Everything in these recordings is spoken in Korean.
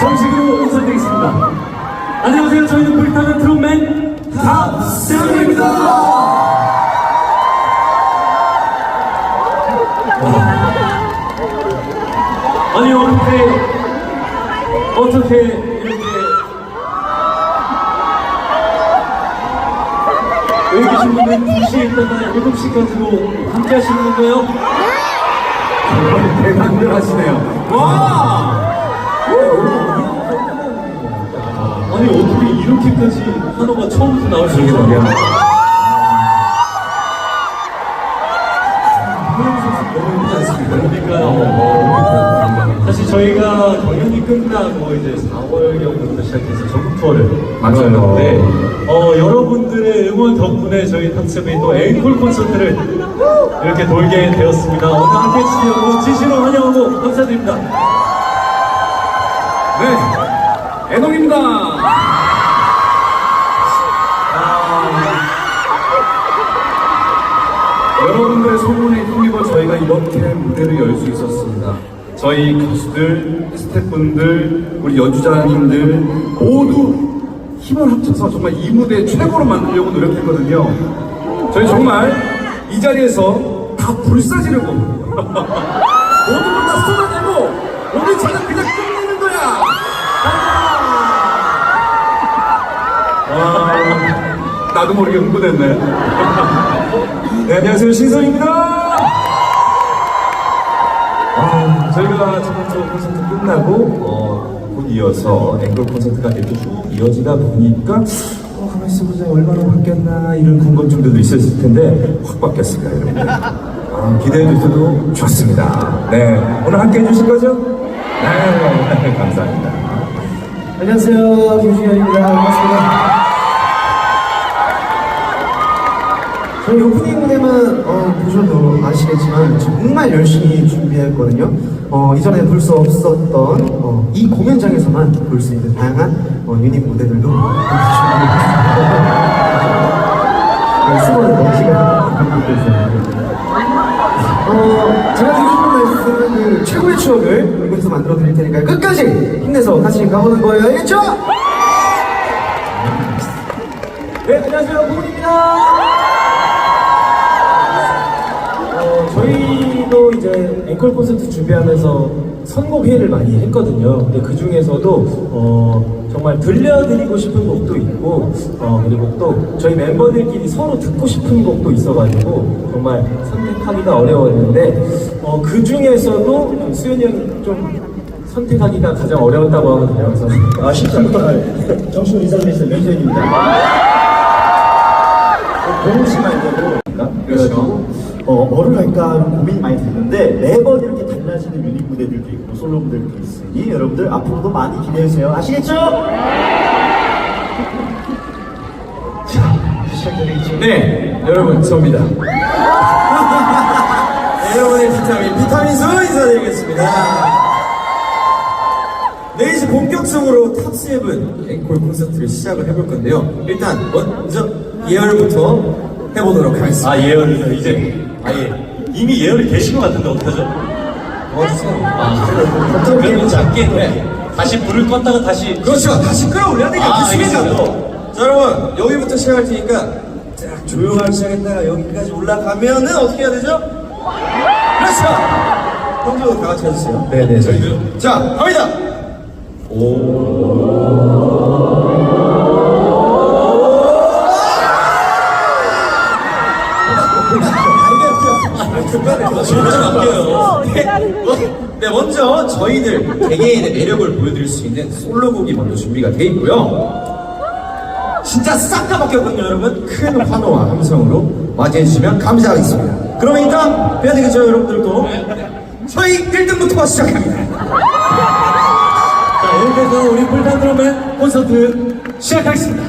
정식으로 인사드리겠습니다. 안녕하세요. 저희는 불타는 트롯맨 탑세븐입니다. 아니 어떻게 어떻게 이렇게 여기 계신 분은 2시에 있다가 7시까지도 함께 하시는 건가요? 대단들 하시네요. 와! 아니 어떻게 이렇게까지 한호가 처음부터 나올 수 않습니까? 그러니까요. 사실 저희가 경연이 끝나고 이제 4월경부터 시작해서 전국 투어를 맞아요. 마쳤는데 어, 여러분들의 응원 덕분에 저희 탑세븐이 또 앵콜 콘서트를 이렇게 돌게 되었습니다. 오늘 함께 여러분 진심으로 환영하고 감사드립니다. 네, 애농입니다. 아, 여러분들의 소문에 힘입어 저희가 이렇게 무대를 열 수 있었습니다. 저희 가수들, 스태프분들, 우리 연주자님들 모두 힘을 합쳐서 정말 이 무대 최고로 만들려고 노력했거든요. 저희 정말 이 자리에서 다 불사지르고 모든 걸다 쏟아내고 우리 차는 나도 모르게 흥분했네. 네, 안녕하세요. 신성입니다. 아, 저희가 첫 번째 콘서트 끝나고, 어, 곧 이어서 앵콜 콘서트가 이렇게 쭉 이어지다 보니까, 어, 가만히 있어 보자. 얼마나 바뀌었나, 이런 궁금증들도 있었을 텐데, 확 바뀌었습니다, 여러분들. 아, 기대해 주셔도 좋습니다. 네. 오늘 함께 해 주실 거죠? 네, 감사합니다. 안녕하세요 김준현입니다 반갑습니다 저희 오프닝 무대만 어, 보셔도 아시겠지만 정말 열심히 준비했거든요 어, 이전에 볼 수 없었던 어, 이 공연장에서만 볼 수 있는 다양한 어, 유닛 무대들도 준비했습니다 수고는 너무 시간 어, 제가 드리고 싶은 말씀은 그 최고의 추억을 이곳에서 만들어 드릴 테니까 끝까지 힘내서 같이 가보는 거예요. 알겠죠? 네, 안녕하세요. 부모입니다 어, 저희도 이제 앵콜 콘서트 준비하면서 선곡회의를 많이 했거든요. 근데 그 중에서도 어, 정말 들려드리고 싶은 곡도 있고, 어, 그리고 또 저희 멤버들끼리 서로 듣고 싶은 곡도 있어가지고 정말 선택하기가 어려웠는데 어, 그 중에서도 수현이 형이 좀 선택하기가 가장 어려웠다고 하거든요. 그래서 아 쉽지 않다. 정신 인사드리겠습니다. 민수현입니다. 공우 씨 말대로 그래가지고 어, 뭐를 할까 고민이 많이 드는데 매번 이렇게 달라지는 유닛 무대들도 있고 솔로 무대들도 있으니 여러분들 앞으로도 많이 기대해주세요 아시겠죠? 자 시작드리겠죠? 네, 여러분, 저입니다. 네, 여러분의 비타민 비타민수 인사드리겠습니다 네 이제 본격적으로 탑7 앵콜 콘서트를 시작을 해볼 건데요 일단 먼저 예열부터 해보도록 하겠습니다 아 예언이요 이제 아예 이미 예언이 되신 것 같은데 어떡하죠? 도와주세요 아, 그러면 작게 네. 다시 불을 껐다가 다시 그렇죠. 다시 끌어올려야 되니까 아, 그 알겠습니다. 순간도. 자, 여러분 여기부터 시작할 테니까 딱 조용하게 시작했다가 여기까지 올라가면은 어떻게 해야 되죠? 그렇죠. 형제도 다 같이 해주세요. 네네, 저희도. 자, 갑니다. 네, 먼저 저희들 개개인의 매력을 보여드릴 수 있는 솔로곡이 먼저 준비가 돼 있고요. 진짜 싹 다 바뀌었거든요, 여러분. 큰 환호와 함성으로 맞이해주시면 감사하겠습니다. 그러면 일단 해야 되겠죠, 여러분들도? 저희 1등부터 시작합니다. 자 이렇게 해서 우리 불탄 드럼맨 콘서트 시작하겠습니다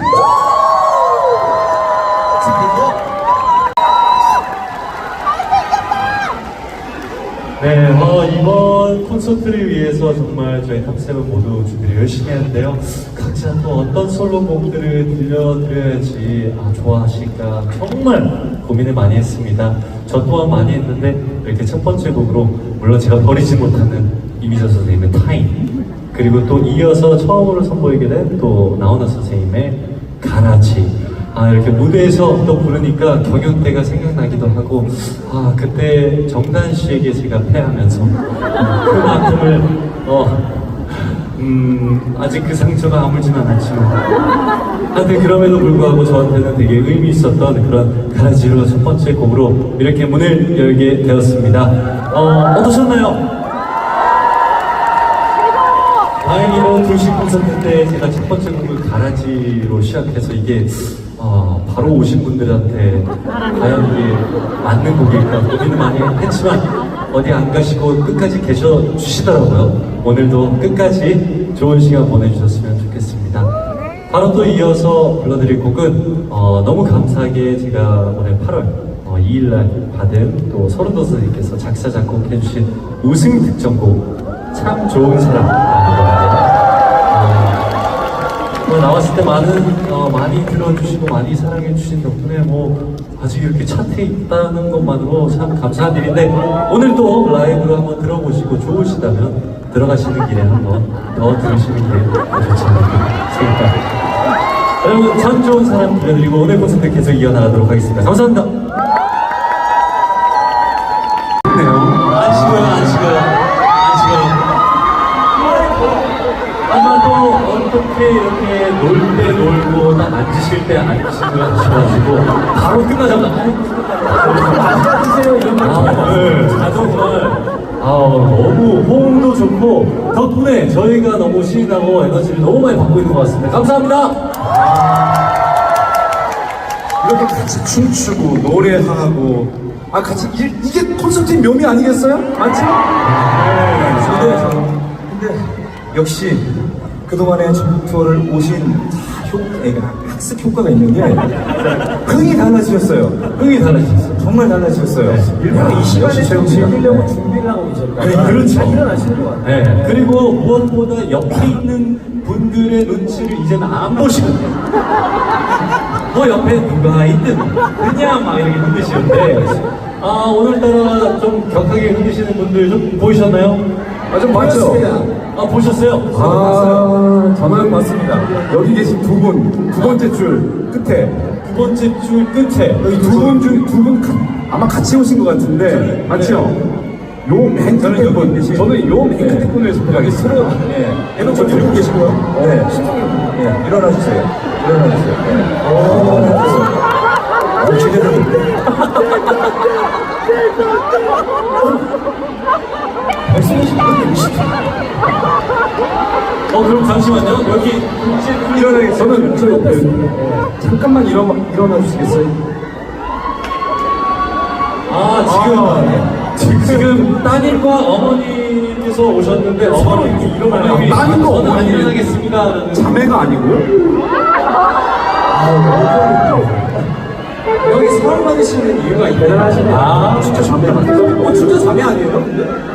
콘서트를 위해서 정말 저희 탑세븐 모두 준비를 열심히 했는데요. 각자 또 어떤 솔로곡들을 들려드려야지 아, 좋아하실까 정말 고민을 많이 했습니다. 저 또한 많이 했는데 이렇게 첫 번째 곡으로 물론 제가 버리지 못하는 이미자 선생님의 타임 그 그리고 또 이어서 처음으로 선보이게 된 또 나훈아 선생님의 가라지. 아 이렇게 무대에서 또 부르니까 경연 때가 생각나기도 하고 아 그때 정단 씨에게 제가 패하면서 그만큼을 어 음, 아직 그 상처가 아물지는 않지만. 하여튼 그럼에도 불구하고 저한테는 되게 의미 있었던 그런 가라지로 첫 번째 곡으로 이렇게 문을 열게 되었습니다. 어, 어떠셨나요? 다행히도 둘씩 콘서트 때 제가 첫 번째 곡을 가라지로 시작해서 이게 어, 바로 오신 분들한테 과연 이게 맞는 곡일까 고민을 많이 했지만 어디 안 가시고 끝까지 계셔 주시더라고요. 오늘도 끝까지 좋은 시간 보내주셨으면 좋겠습니다. 바로 또 이어서 불러드릴 곡은 어, 너무 감사하게 제가 올해 8월 어, 2일날 받은 또 서른도 선생님께서 작사 작곡해주신 우승 득점곡 참 좋은 사람. 나왔을 때 많은 어, 많이 들어주시고 많이 사랑해 주신 덕분에 뭐 아직 이렇게 차트에 있다는 것만으로 참 감사한 일인데 오늘 또 라이브로 한번 들어보시고 좋으시다면 들어가시는 길에 한번 더 들으시는 게 좋지 않을까 생각합니다. 여러분 참 좋은 사람 들려드리고 오늘 콘서트 계속 이어나가도록 하겠습니다. 감사합니다. 놀 때 놀고 딱 앉으실 때 앉으시고 바로 끝나자마자 앉아주세요 이런 말 아, 네. 아, 정말 아, 너무 호응도 좋고 덕분에 저희가 너무 신이 나고 에너지를 너무 많이 받고 있는 것 같습니다. 감사합니다. 이렇게 같이 춤추고 노래하고 아 같이 이, 이게 콘서트의 묘미 아니겠어요? 맞지? 근데, 근데 역시 그동안에 전국 투어를 오신 학습 효과가 있는 게 흥이 달라지셨어요. 흥이 달라지셨어요. 정말 달라지셨어요. 일부러 이 시간에 좀. 즐기려고 준비를 하고 계셨다 네, 그렇죠. 잘 일어나시는 것 같아요 네. 그리고 무엇보다 옆에 있는 분들의 눈치를 이제는 안 보시는데 뭐 옆에 누가 있든 그냥 막 이렇게 흔드시는데 아 오늘따라 좀 격하게 흔드시는 분들 좀 보이셨나요? 아, 좀 봤죠? 아 보셨어요? 아, 저는 맞습니다. 여기 계신 두 분, 두 번째 줄 끝에 두 번째 줄 끝에 여기 두 분 중 두 분 아마 같이 오신 것 같은데 맞죠? 요맨 끝에 분 저는 요맨 끝에 분을 선택하겠습니다. 예, 얘는 저 들고 계시고요. 네, 예, 일어나 주세요. 일어나 주세요. 네. 오, 오. 어 그럼 잠시만요 여기 이제 일어나 저는 저 예, 잠깐만 일어나 일어나 주시겠어요? 아 지금 지금 따님과 어머니께서 오셨는데 어머니 일어나요 아, 따님과 저는 안 어머니. 일어나겠습니다 자매가 아니고요? 여기 사랑 받으시는 이유가 있나요? 아 진짜 자매 맞아요? 어 진짜 자매 아니에요? 근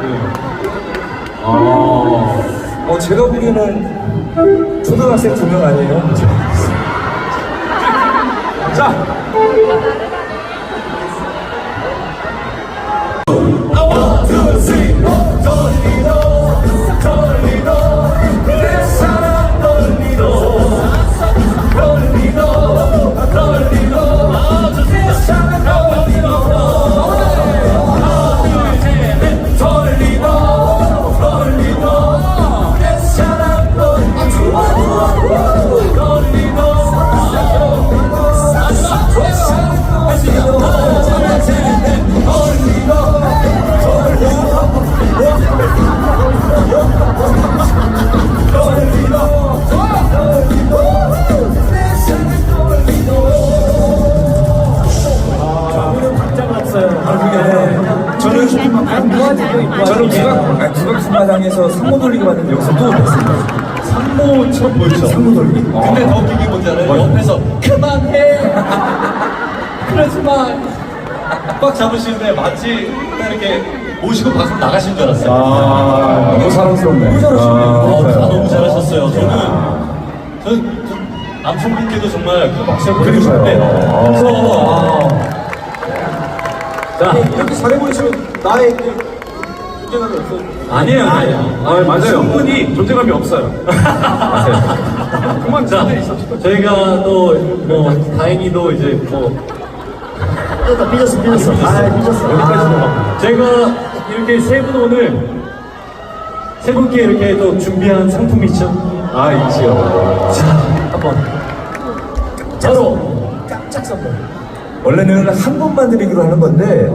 데? 어, 제가 보기에는 초등학생 두 명 아니에요? 자! 상모 처음 보였죠? 상모 돌리기. 근데 더 웃긴 게 뭔지 알아요? 옆에서 그만해. 그러지 마 꽉 잡으시는데 마치 딱 이렇게 모시고 밖으로 나가신 줄 알았어요. 아, 너무 사랑스럽네. 너무 어, 다 너무 잘하셨어요. 저는, 저는, 저 남편분께도 정말 그 박수를 보내고 싶은데, 그래서, 아, 자, 이렇게 잘해 보이시면 나의 그 존재감이 없어. 아니에요, 아니에요. 아, 맞아요. 충분히 존재감이 없어요. 맞아요. 그만 자, 저희가 또, 뭐, 다행히도 이제 뭐, 삐졌다 삐졌어 삐졌어 아 삐졌어 제가 이렇게 세 분 오늘, 세 분께 이렇게 또 준비한 상품이 있죠? 아, 있지요. 자, 한번. 바로, 깜짝 선물. 원래는 한 번만 드리기로 하는 건데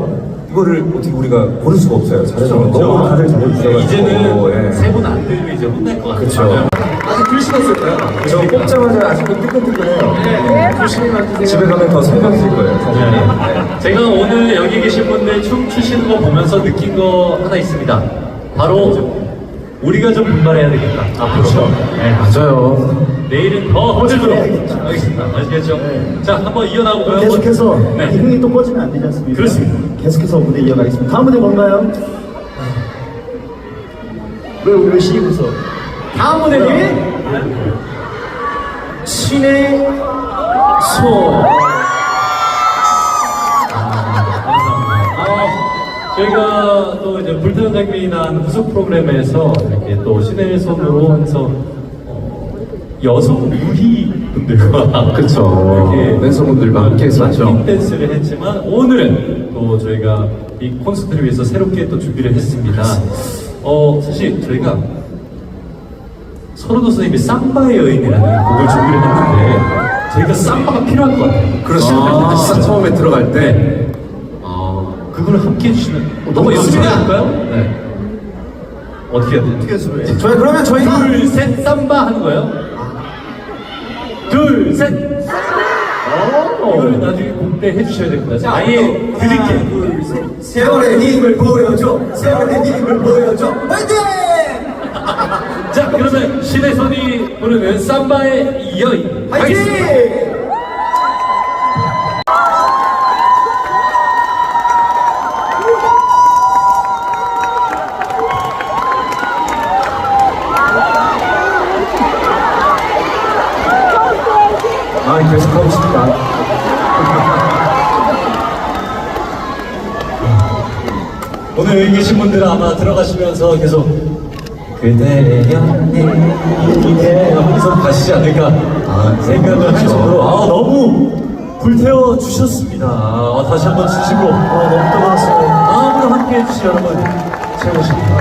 이거를 어떻게 우리가 고를 수가 없어요. 잘해서 너무 다들 잘해주셔가지고 이제는 예. 세분안 들면 이제 혼날 것 같아요. 그렇죠. 아직 들으시겠을까요? 저 뽑자마자 아직도 뜨끈뜨끈해요. 네. 조심히 만드세요. 집에 가면 더 설명드릴 거예요. 사실. 네. 제가 오늘 여기 계신 분들 춤 추시는 거 보면서 느낀 거 하나 있습니다. 바로 우리가 좀 분발해야 되겠다. 앞으로. 네, 맞아요. 내일은 더 허들도록 하겠습니다. 아시겠죠? 자, 한번 이어나가고요. 계속해서 네. 이 흥이 또 꺼지면 안 되지 않습니까? 그렇습니다. 계속해서 무대 이어가겠습니다 다음 무대 뭔가요? 왜 우리 시부서 다음 무대는 신의 소. 아, 저희가 또 이제 불타는 장미라는 후속 프로그램에서 이렇게 또 신의 손으로 해서 어, 여성 우희 분들과 그쵸. 댄서분들과 함께 했었죠. 힙 댄스를 했지만 오늘은 또 저희가 이 콘서트를 위해서 새롭게 또 준비를 했습니다. 어 사실 저희가 서로도 선생님이 삼바의 여인이라는 곡을 준비를 했는데 저희가 삼바가 필요할 것 같아요. 그렇습니다. 아, 딱 처음에 들어갈 때. 아, 그걸 함께 해주시면 너무 한번 연습해 좋습니다. 볼까요? 네. 어떻게 해야 돼요? 어떻게 연습을 해? 저희 그러면 저희가 둘, 셋, 삼바 하는 거예요? 둘, 셋! 이걸 나중에 곡때 해주셔야 될것 같아요. 아예 드릴게요. 세월의 힘을 보여줘. 세월의 힘을 보여줘. 화이팅! 자, 그러면 신의 손이 부르는 삼바의 여인. 화이팅! 들어가시면서 계속 그대의 연인이네 하면서 가시지 않을까 생각을 할 정도로 아, 너무 불태워 주셨습니다. 아, 다시 한번 진심으로 아, 너무 떠나왔어요. 마음으로 함께 해주신 여러분 최고십니다.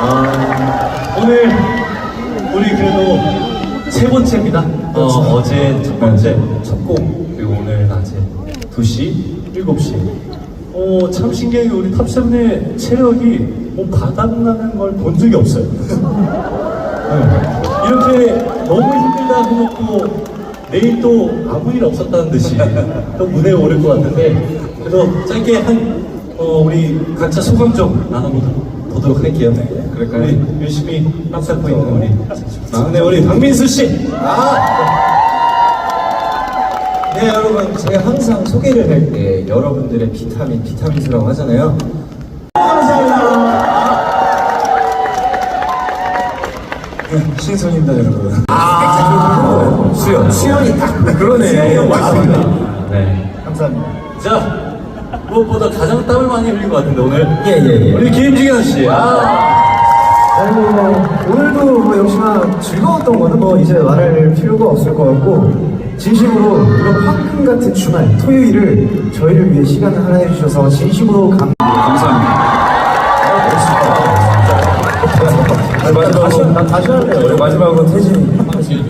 아, 오늘 우리 그래도 세 번째입니다. 어, 어제 첫 번째 첫 곡 그리고 오늘 낮에 2시, 7시. 어, 참 신기하게 우리 탑세븐의 체력이 뭐 바닥나는 걸 본 적이 없어요. 네. 이렇게 너무 힘들다 해놓고 내일 또 아무 일 없었다는 듯이 또 무대에 오를 것 같은데 그래도 짧게 한 어, 우리 각자 소감 좀 나눠보도록 할게요. 그럴까요? 우리 열심히 땀 쌓고 있는 우리 막내 우리 박민수 씨. 네 여러분 제가 항상 소개를 할 때 여러분들의 비타민 비타민수라고 하잖아요. 네, 신성입니다 여러분. 아 수연 수연이 딱 그러네. 수연이 맞습니다. 네. 감사합니다. 자 무엇보다 가장 땀을 많이 흘린 것 같은데 오늘? 예예예. 우리 김지현 씨. 아. 아이고 오늘도 뭐 역시나 즐거웠던 거는 뭐 이제 말할 필요가 없을 것 같고 진심으로 이런 황금 같은 주말 토요일을 저희를 위해 시간을 할애해 주셔서 진심으로 감. 감사합니다. 마지막으로 나 다시 할래요. 마지막으로 태진이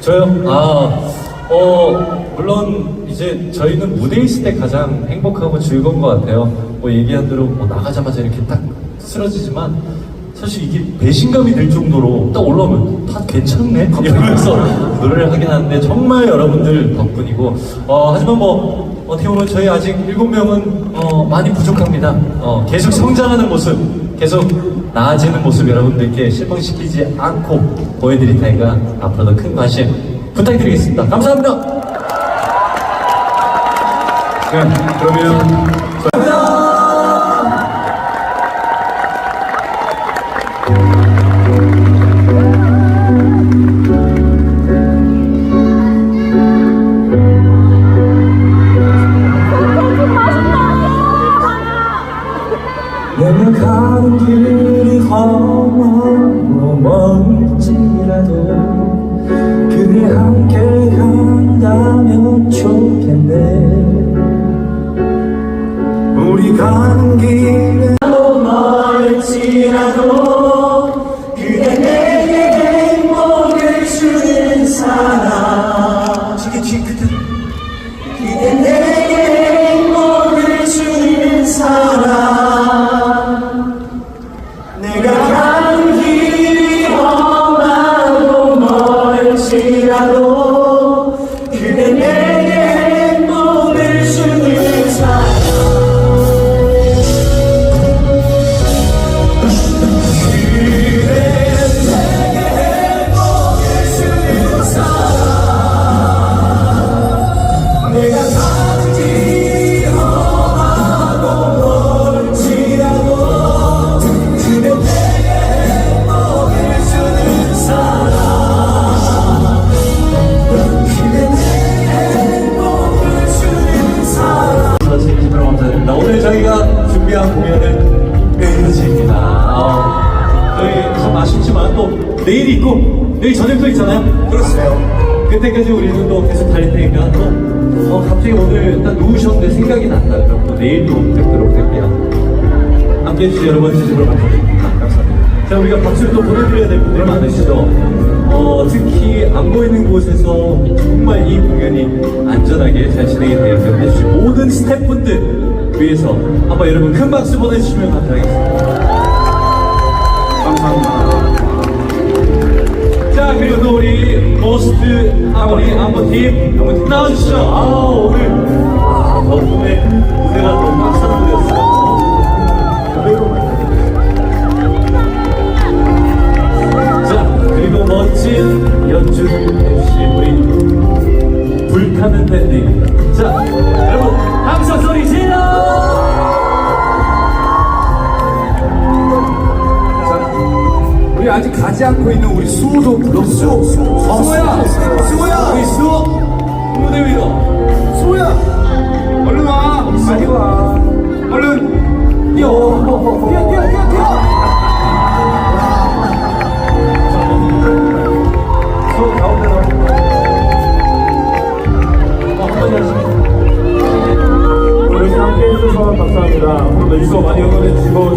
저요? 아, 어, 물론 이제 저희는 무대에 있을 때 가장 행복하고 즐거운 것 같아요. 뭐 얘기한 대로 뭐 나가자마자 이렇게 딱 쓰러지지만 사실 이게 배신감이 들 정도로 딱 올라오면 다 괜찮네? 이러면서 노래를 하긴 하는데 정말 여러분들 덕분이고 어, 하지만 뭐 어떻게 보면 저희 아직 일곱 명은 어, 많이 부족합니다. 어, 계속 성장하는 모습, 계속 나아지는 모습 여러분들께 실망시키지 않고 보여드릴 테니까 앞으로도 큰 관심 부탁드리겠습니다. 감사합니다. 네, 그러면 우리 가는 길에 멀지라도 누우셨는데 생각이 난다. 그럼 또 내일도 뵙도록 할게요. 함께 해 주신 여러분 진심으로 감사드립니다. 감사합니다. 자, 우리가 박수를 또 보내드려야 될 분들이 많으시죠? 어, 특히 안 보이는 곳에서 정말 이 공연이 안전하게 잘 진행이 되게끔 해주신 모든 스태프분들 위해서 한번 여러분 큰 박수 보내주시면 감사하겠습니다. 감사합니다. 자, 그리고 또 우리 모스트 아버리 안무팀 한번 나와주시죠. 아, 오늘 아, 덕분에 무대가 또 빡센 무대였어요. 자, 그리고 멋진 연주 해주신 우리 불타는 밴드입니다. 자, 여러분, 함성 소리 질러! 아직 가지 않고 있는 우리 수호도 불렀어. 수호야, 수호야, 우리 수호 무대 위로. 수호야, 와, 빨리 와, 얼른 뛰어, 뛰어, 뛰어, 뛰어, 뛰어. 해주셔서 감사합니다. 오늘도 유서 많이 응원해주시고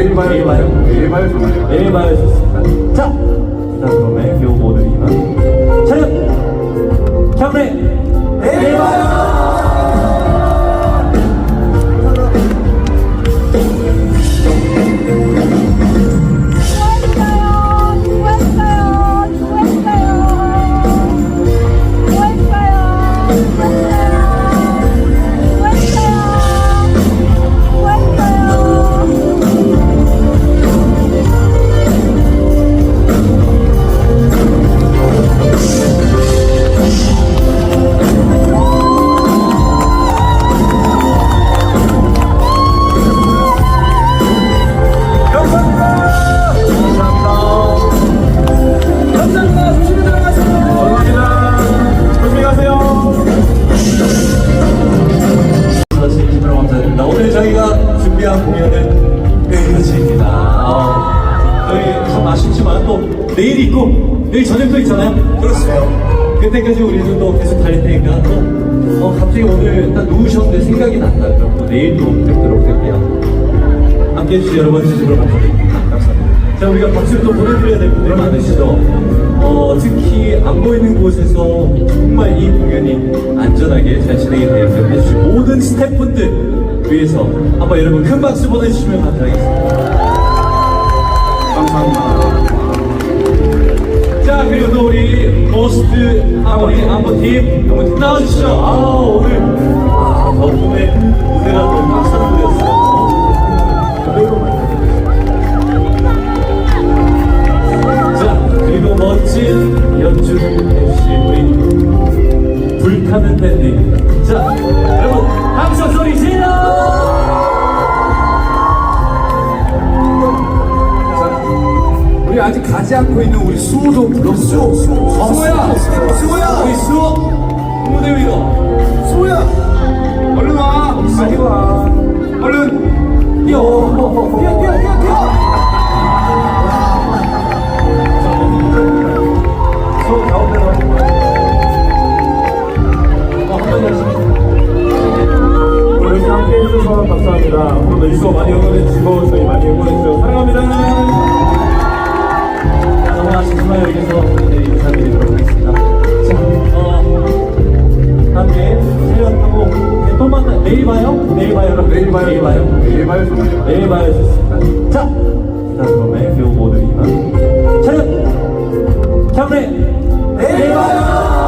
내일 봐요. 내일 봐요, 내일 봐요. 내일 봐요, 좋습니다. 자, 자 그러면 요 모든 이만 차렷, 캠레, 그때까지 우리는 또 계속 달릴 테니까 또 어, 갑자기 오늘 딱 누우셨는데 생각이 난다. 그럼 또 내일도 뵙도록 할게요. 함께 해주신 여러분 진심으로 감사드립니다. 자, 우리가 박수를 또 보내드려야 될 분들이 많으시죠? 어, 특히 안 보이는 곳에서 정말 이 공연이 안전하게 잘 진행이 되게끔 해주신 모든 스태프분들 위해서 한번 여러분 큰 박수 보내주시면 감사하겠습니다. 감사합니다. 자, 그리고 또 우리 모스트 아버리 안무팀 한번 나와주시죠. 아, 오늘 아, 덕분에 무대가 또 빡센 무대였어요. 수호도 불렀어. 수호야, 수호야, 우리 수호 무대 위로. 수호야, 얼른 와, 빨리 와, 얼른 뛰어, 뛰어, 뛰어, 뛰어, 뛰어. 수호 가운데로. 이렇게 함께 해주셔서 감사합니다. 앞으로도 이슈 많이 응원해주시고 저희 많이 응원해주세요. 사랑합니다. 하신 수마여에게서 네, 인사드리도록 하겠습니다. 자, 어, 다음에 1년 하고 또 만나, 내일 봐요? 내일 봐요, 내일 봐요. 내일 봐요. 내일 봐요. 내일 봐요. 좋습니다. 자, 다시 한번 배우 모델이만 차렷! 경례! 내일 봐요!